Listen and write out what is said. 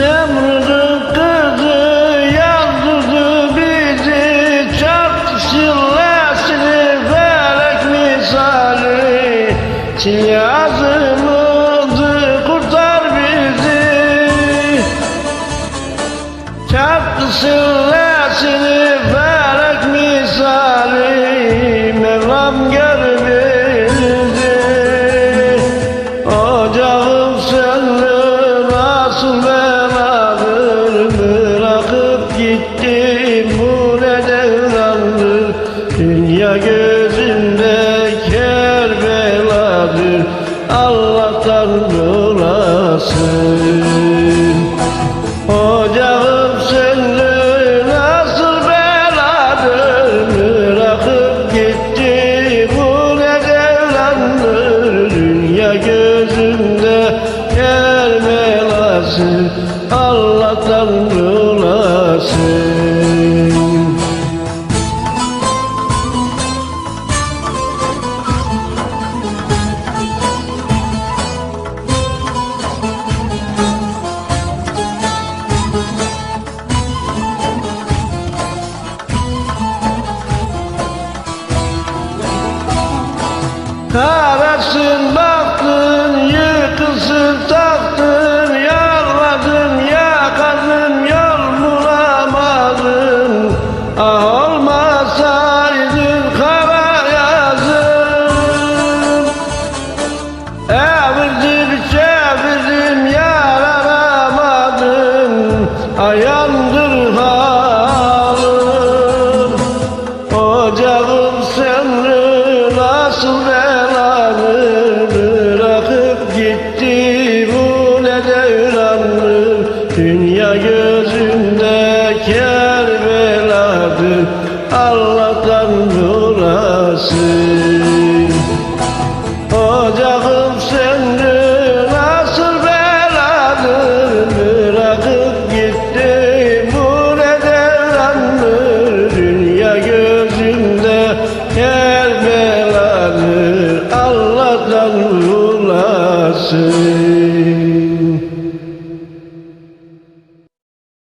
Nemrud'un kızı yazdırdı bizi Çat sillesini felek misali Siyazımızı kurtar bizi. Çat sillesini Dünya gözümde Kerbeladır. Allah'tan bulasın Ocağım söndü nasıl beladır Bırakıp gitti bu ne devrandır? Dünya gözümde Kerbelası. Allah'tan bulasın Ah! 是